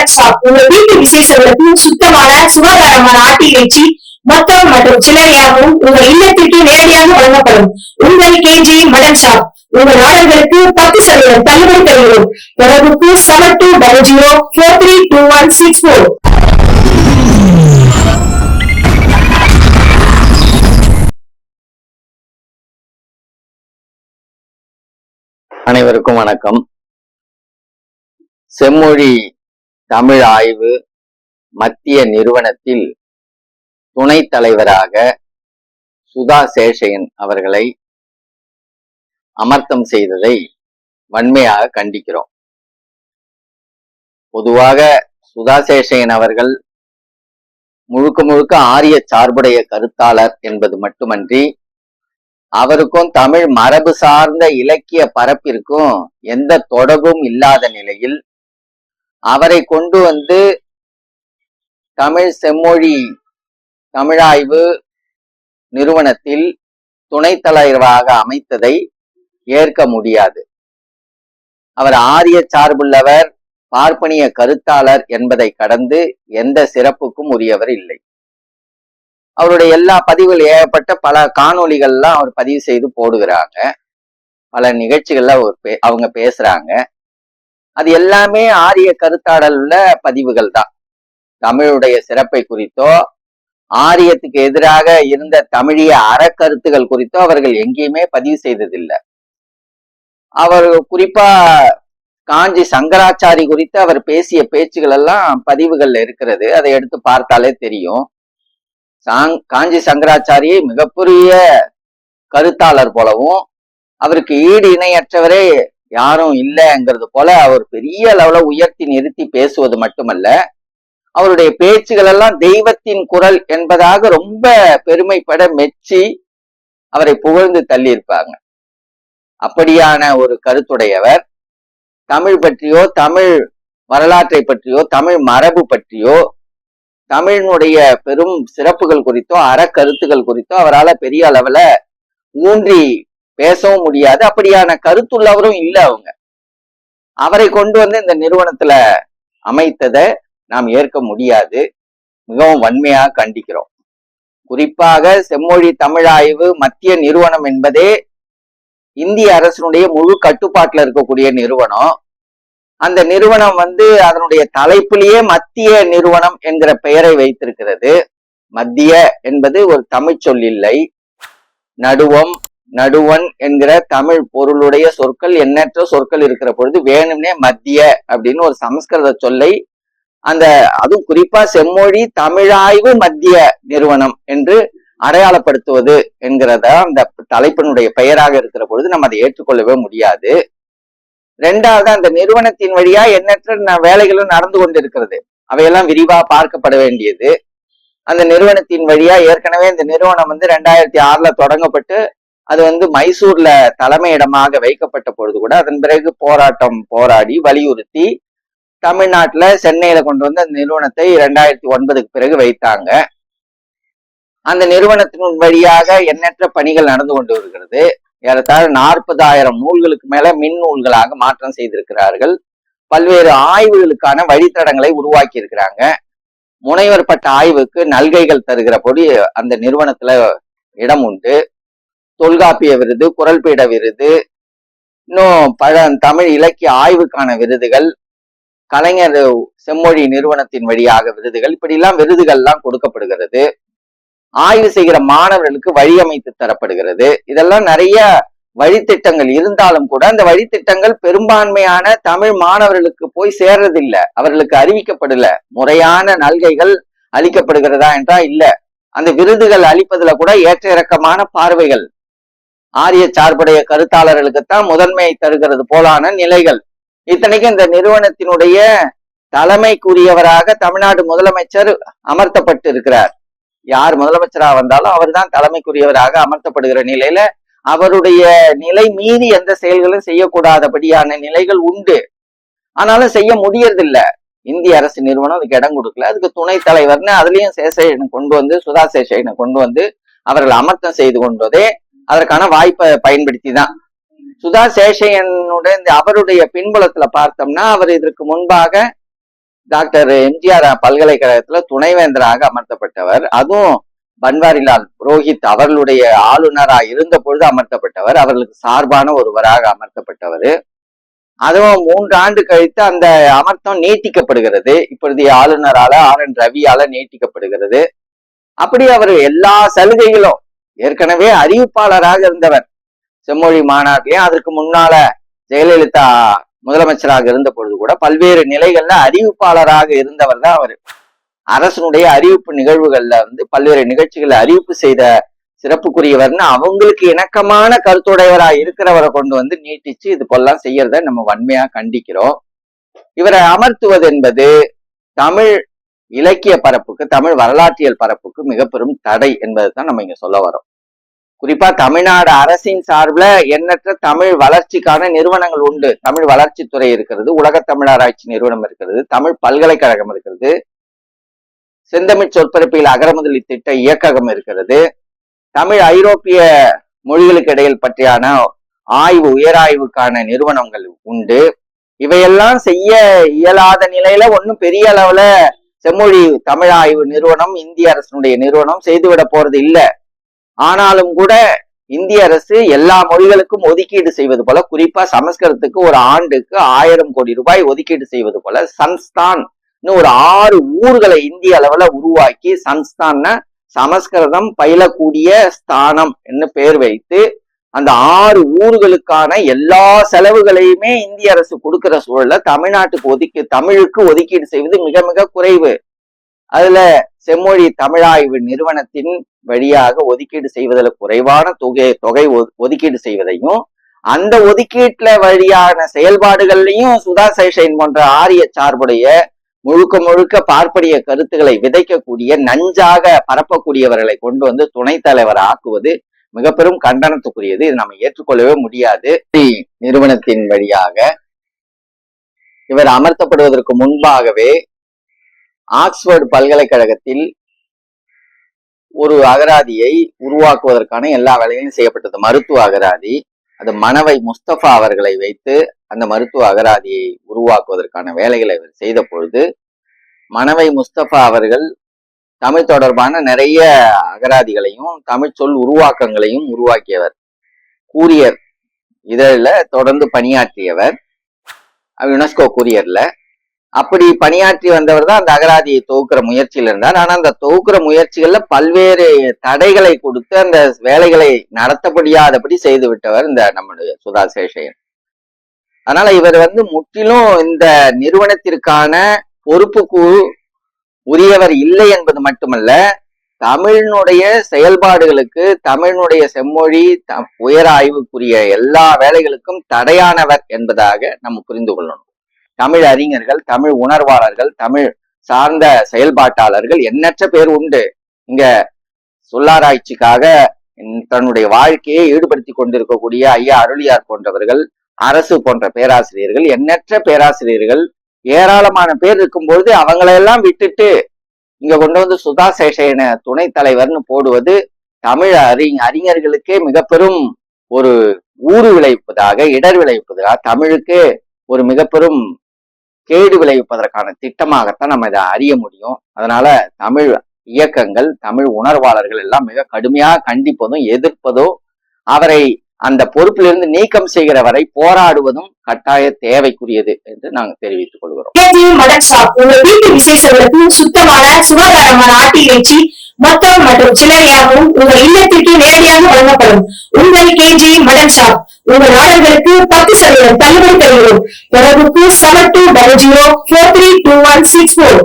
Mutton shop உங்க வீட்டு விசேஷங்களுக்கு சுத்தமான சுகாதாரமான ஆட்டு இறைச்சி மொத்தம் மற்றும் சில்லறையாகவும் உங்கள் இல்லத்திற்கு நேரடியாக வழங்கப்படும். உங்கள் கேஜி மடன் ஷாப் உங்கள் ஆர்டர்களுக்கு பத்து சதவீதம் தள்ளுபடி தருகிறோம். தொடர்புக்கு seven two double zero four three two one six four அனைவருக்கும் வணக்கம். செம்மொழி தமிழ் ஆய்வு மத்திய நிறுவனத்தில் துணைத் தலைவராக சுதா சேஷையன் அவர்களை அமர்த்தம் செய்ததை வன்மையாக கண்டிக்கிறோம். பொதுவாக சுதா சேஷையன் அவர்கள் முழுக்க முழுக்க ஆரிய சார்புடைய கருத்தாளர் என்பது மட்டுமன்றி அவருக்கும் தமிழ் மரபு சார்ந்த இலக்கிய பரப்பிற்கும் எந்த தொடர்பும் இல்லாத நிலையில் அவரை கொண்டு வந்து தமிழ் செம்மொழி தமிழாய்வு நிறுவனத்தில் துணைத் தலைவராக அமைத்ததை ஏற்க முடியாது. அவர் ஆரிய சார்புள்ளவர் பார்ப்பனிய கருத்தாளர் என்பதை கடந்து எந்த சிறப்புக்கும் உரியவர் இல்லை. அவருடைய எல்லா பதிவுகள் ஏகப்பட்ட பல காணொலிகள்லாம் அவர் பதிவு செய்து போடுகிறாங்க. பல நிகழ்ச்சிகள்ல அவர் பே அவங்க பேசுறாங்க. அது எல்லாமே ஆரிய கருத்தாடல் உள்ள பதிவுகள் தான் தமிழுடைய சிறப்பை குறித்தோ ஆரியத்துக்கு எதிராக இருந்த தமிழிய அறக்கருத்துகள் குறித்தோ அவர்கள் எங்கேயுமே பதிவு செய்ததில்லை. அவர் குறிப்பா காஞ்சி சங்கராச்சாரி குறித்து அவர் பேசிய பேச்சுகள் எல்லாம் பதிவுகள்ல இருக்கிறது. அதை எடுத்து பார்த்தாலே தெரியும். சாங் காஞ்சி சங்கராச்சாரியை மிகப்பெரிய கருத்தாளர் போலவும் அவருக்கு ஈடு இணையற்றவரே யாரும் இல்லைங்கிறது போல அவர் பெரிய அளவுல உயர்த்தி நிறுத்தி பேசுவது மட்டுமல்ல அவருடைய பேச்சுகள் எல்லாம் தெய்வத்தின் குரல் என்பதாக ரொம்ப பெருமைப்பட மெச்சி அவரை புகழ்ந்து தள்ளியிருப்பாங்க. அப்படியான ஒரு கருத்துடையவர். தமிழ் பற்றியோ தமிழ் வரலாற்றை பற்றியோ தமிழ் மரபு பற்றியோ தமிழினுடைய பெரும் சிறப்புகள் குறித்தோ அறக்கருத்துகள் குறித்தோ அவரால் பெரிய அளவுல ஊன்றி பேசவும் முடியாது. அப்படியான கருத்துள்ளவரும் இல்லை அவங்க. அவரை கொண்டு வந்து இந்த நிறுவனத்துல அமைத்ததை நாம் ஏற்க முடியாது. மிகவும் வன்மையா கண்டிக்கிறோம். குறிப்பாக செம்மொழி தமிழாய்வு மத்திய நிறுவனம் என்பதே இந்திய அரசினுடைய முழு கட்டுப்பாட்டுல இருக்கக்கூடிய நிறுவனம். அந்த நிறுவனம் வந்து அதனுடைய தலைப்பிலேயே மத்திய நிறுவனம் என்கிற பெயரை வைத்திருக்கிறது. மத்திய என்பது ஒரு தமிழ் சொல் இல்லை. நடுவம் நடுவன் என்கிற தமிழ் பொருளுடைய சொற்கள் எண்ணற்ற சொற்கள் இருக்கிற பொழுது வேணும்னே மத்திய அப்படின்னு ஒரு சமஸ்கிருத சொல்லை அந்த அதுவும் குறிப்பா செம்மொழி தமிழாய்வு மத்திய நிறுவனம் என்று அடையாளப்படுத்துவது என்கிறத அந்த தலைப்பினுடைய பெயராக இருக்கிற பொழுது நம்ம அதை ஏற்றுக்கொள்ளவே முடியாது. ரெண்டாவது அந்த நிறுவனத்தின் வழியா எண்ணற்ற ந- வேலைகளும் நடந்து கொண்டிருக்கிறது. அவையெல்லாம் விரிவா பார்க்கப்பட வேண்டியது. அந்த நிறுவனத்தின் வழியா ஏற்கனவே இந்த நிறுவனம் வந்து ரெண்டாயிரத்தி ஆறுல தொடங்கப்பட்டு அது வந்து மைசூர்ல தலைமையிடமாக வைக்கப்பட்ட பொழுது கூட அதன் பிறகு போராட்டம் போராடி வலியுறுத்தி தமிழ்நாட்டில் சென்னையில கொண்டு வந்து அந்த நிறுவனத்தை ரெண்டாயிரத்தி ஒன்பதுக்கு பிறகு வைத்தாங்க. அந்த நிறுவனத்தின் வழியாக எண்ணற்ற பணிகள் நடந்து கொண்டு வருகிறது. ஏறத்தாழ நாற்பதாயிரம் நூல்களுக்கு மேல மின் நூல்களாக மாற்றம் செய்திருக்கிறார்கள். பல்வேறு ஆய்வுகளுக்கான வழித்தடங்களை உருவாக்கி இருக்கிறாங்க முனைவர் பட்ட ஆய்வுக்கு நல்கைகள் தருகிற பொடி அந்த நிறுவனத்துல இடம் உண்டு. தொல்காப்பிய விருது குரல்பீட விருது இன்னும் பழ தமிழ் இலக்கிய ஆய்வுக்கான விருதுகள் கலைஞர் செம்மொழி நிறுவனத்தின் வழியாக விருதுகள் இப்படிலாம் விருதுகள்லாம் கொடுக்கப்படுகிறது. ஆய்வு செய்கிற மாணவர்களுக்கு வழியமைத்து தரப்படுகிறது. இதெல்லாம் நிறைய வழித்திட்டங்கள் இருந்தாலும் கூட அந்த வழித்திட்டங்கள் பெரும்பான்மையான தமிழ் மாணவர்களுக்கு போய் சேர்றதில்ல. அவர்களுக்கு அறிவிக்கப்படல. முறையான நல்கைகள் அளிக்கப்படுகிறதா என்றா இல்ல. அந்த விருதுகள் அளிப்பதுல கூட ஏற்ற இறக்கமான பார்வைகள் ஆரிய சார்புடைய கருத்தாளர்களுக்குத்தான் முதன்மை தருகிறது போலான நிலைகள். இத்தனைக்கும் இந்த நிறுவனத்தினுடைய தலைமைக்குரியவராக தமிழ்நாடு முதலமைச்சர் அமர்த்தப்பட்டு இருக்கிறார் யார் முதலமைச்சரா வந்தாலும் அவர்தான் தலைமைக்குரியவராக அமர்த்தப்படுகிற நிலையில அவருடைய நிலை மீறி எந்த செயல்களும் செய்யக்கூடாதபடியான நிலைகள் உண்டு. ஆனாலும் செய்ய முடியறதில்ல. இந்திய அரசு நிறுவனம் அதுக்கு இடம் கொடுக்கல. அதுக்கு துணை தலைவர்னு அதுலயும் சேஷையனை கொண்டு வந்து சுதா சேஷையனை கொண்டு வந்து அவர்கள் அமர்த்தம் செய்து கொண்டதே அதற்கான வாய்ப்பை பயன்படுத்தி தான் சுதா சேஷையனுடைய இந்த அவருடைய பின்புலத்துல பார்த்தோம்னா அவர் இதற்கு முன்பாக டாக்டர் எம்ஜிஆர் பல்கலைக்கழகத்துல துணைவேந்தராக அமர்த்தப்பட்டவர். அதுவும் பன்வாரிலால் புரோஹித் அவர்களுடைய ஆளுநராக இருந்த பொழுது அமர்த்தப்பட்டவர். அவர்களுக்கு சார்பான ஒருவராக அமர்த்தப்பட்டவர். அதுவும் மூன்று ஆண்டு கழித்து அந்த அமர்த்தம் நீட்டிக்கப்படுகிறது. இப்பொழுதைய ஆளுநரால ஆர் என் ரவியால நீட்டிக்கப்படுகிறது. அப்படி அவர் எல்லா சலுகைகளும் ஏற்கனவே அறிவிப்பாளராக இருந்தவர் செம்மொழி மாநாட்டிலையும் அதற்கு முன்னால ஜெயலலிதா முதலமைச்சராக இருந்த பொழுது கூட பல்வேறு நிலைகள்ல அறிவிப்பாளராக இருந்தவர் தான் அவர். அரசனுடைய அறிவிப்பு நிகழ்வுகள்ல வந்து பல்வேறு நிகழ்ச்சிகளை அறிவிப்பு செய்த சிறப்புக்குரியவர்னு அவங்களுக்கு இணக்கமான கருத்துடையவரா இருக்கிறவரை கொண்டு வந்து நீட்டிச்சு இது போலாம் செய்யறத நம்ம வன்மையா கண்டிக்கிறோம். இவரை அமர்த்துவது என்பது தமிழ் இலக்கிய பரப்புக்கு தமிழ் வரலாற்றியல் பரப்புக்கு மிக பெரும் தடை என்பதை தான் நம்ம இங்க சொல்ல வரோம். குறிப்பா தமிழ்நாடு அரசின் சார்பில் எண்ணற்ற தமிழ் வளர்ச்சிக்கான நிறுவனங்கள் உண்டு. தமிழ் வளர்ச்சித்துறை இருக்கிறது உலக தமிழராய்ச்சி நிறுவனம் இருக்கிறது தமிழ் பல்கலைக்கழகம் இருக்கிறது செந்தமிழ் சொற்பரப்பில் அகரமுதலி திட்ட இயக்ககம் இருக்கிறது தமிழ் ஐரோப்பிய மொழிகளுக்கு இடையில் பற்றியான ஆய்வு உயராய்வுக்கான நிறுவனங்கள் உண்டு. இவையெல்லாம் செய்ய இயலாத நிலையில ஒன்றும் பெரிய அளவுல செம்மொழி தமிழ் ஆய்வு நிறுவனம் இந்திய அரசனுடைய நிறுவனம் செய்துவிட போறது இல்லை. ஆனாலும் கூட இந்திய அரசு எல்லா மொழிகளுக்கும் ஒதுக்கீடு செய்வது போல குறிப்பா சமஸ்கிருதத்துக்கு ஒரு ஆண்டுக்கு ஆயிரம் கோடி ரூபாய் ஒதுக்கீடு செய்வது போல சன்ஸ்தான் ஒரு ஆறு ஊர்களை இந்திய அளவுல உருவாக்கி சன்ஸ்தான்னா சமஸ்கிருதம் பயிலக்கூடிய ஸ்தானம் என்று பெயர் வைத்து அந்த ஆறு ஊர்களுக்கான எல்லா செலவுகளையுமே இந்திய அரசு கொடுக்கிற சூழல்ல தமிழ்நாட்டுக்கு ஒதுக்கி தமிழுக்கு ஒதுக்கீடு செய்வது மிக மிக குறைவு. அதுல செம்மொழி தமிழாய்வு நிறுவனத்தின் வழியாக ஒதுக்கீடு செய்வதில் குறைவான தொகை தொகை ஒ- ஒதுக்கீடு செய்வதையும் அந்த ஒதுக்கீட்டுல வழியான செயல்பாடுகள்லையும் சுதா சைஷைன் போன்ற ஆரிய சார்புடைய முழுக்க முழுக்க பார்ப்பனிய கருத்துக்களை விதைக்கக்கூடிய நஞ்சாக பரப்பக்கூடியவர்களை கொண்டு வந்து துணைத் தலைவர் ஆக்குவது மிக பெரும் கண்டனத்துக்குரியது. இது நம்ம ஏற்றுக்கொள்ளவே முடியாது. நிறுவனத்தின் வழியாக இவர் அமர்த்தப்படுவதற்கு முன்பாகவே ஆக்ஸ்போர்டு பல்கலைக்கழகத்தில் ஒரு அகராதியை உருவாக்குவதற்கான எல்லா வேலைகளும் செய்யப்பட்டது. மருத்துவ அகராதி அது மணவை முஸ்தபா அவர்களை வைத்து அந்த மருத்துவ அகராதியை உருவாக்குவதற்கான வேலைகளை அவர் செய்த பொழுது மணவை முஸ்தபா அவர்கள் தமிழ் தொடர்பான நிறைய அகராதிகளையும் தமிழ் சொல் உருவாக்கங்களையும் உருவாக்கியவர். கூரியர் இதழில் தொடர்ந்து பணியாற்றியவர். யுனெஸ்கோ கூரியர்ல அப்படி பணியாற்றி வந்தவர் தான் அந்த அகராதியை தொகுக்கிற முயற்சியில் இருந்தார். ஆனால் அந்த தொகுக்கிற முயற்சிகள்ல பல்வேறு தடைகளை கொடுத்து அந்த வேலைகளை நடத்தப்படியாதபடி செய்து விட்டவர் இந்த நம்முடைய சுதா சேஷையன். அதனால இவர் வந்து முற்றிலும் இந்த நிறுவனத்திற்கான பொறுப்புக்கு உரியவர் இல்லை என்பது மட்டுமல்ல தமிழினுடைய செயல்பாடுகளுக்கு தமிழினுடைய செம்மொழி த- உயர ஆய்வுக்குரிய எல்லா வேலைகளுக்கும் தடையானவர் என்பதாக நம்ம புரிந்து கொள்ளணும். தமிழ் அறிஞர்கள் தமிழ் உணர்வாளர்கள் தமிழ் சார்ந்த செயல்பாட்டாளர்கள் எண்ணற்ற பேர் உண்டு. இங்க சொல்லாராய்ச்சிக்காக தன்னுடைய வாழ்க்கையை ஈடுபடுத்தி கொண்டிருக்கக்கூடிய ஐயா அருளியார் போன்றவர்கள் அரசு போன்ற பேராசிரியர்கள் எண்ணற்ற பேராசிரியர்கள் ஏராளமான பேர் இருக்கும்பொழுது அவங்களையெல்லாம் விட்டுட்டு இங்க கொண்டு வந்து சுதா சேஷயன துணைத் தலைவர்னு போடுவது தமிழ் அறி அறிஞர்களுக்கே மிக பெரும் ஒரு ஊறு விளைவிப்பதாக இடர் விளைவிப்பதாக தமிழுக்கு ஒரு மிக பெரும் கேடு விளைவிப்பதற்கான திட்டமாகத்தான் நம்ம இதை அறிய முடியும். அதனால தமிழ் இயக்கங்கள் தமிழ் உணர்வாளர்கள் எல்லாம் மிக கடுமையாக கண்டிப்பதும் எதிர்ப்பதோ அவரை அந்த பொறுப்பிலிருந்து நீக்கம் செய்கிற வரை போராடுவதும் கட்டாய தேவைக்குரியது என்று நாங்கள் தெரிவித்துக் கொள்கிறோம். மடன் ஷாப் உங்கள் வீட்டு விசேஷங்களுக்கு சுத்தமான சுகாதாரமான ஆட்டு இறைச்சி மொத்தம் மற்றும் சில்லறையாகவும் உங்கள் இல்லத்திற்கு நேரடியாக வழங்கப்படும். உங்கள் கேஜி மடன் ஷாப் உங்கள் ஆர்டர்களுக்கு பத்து சதவீதம் தள்ளுபடி தருகிறோம் தொடர்புக்கு seven two double zero four three two one six four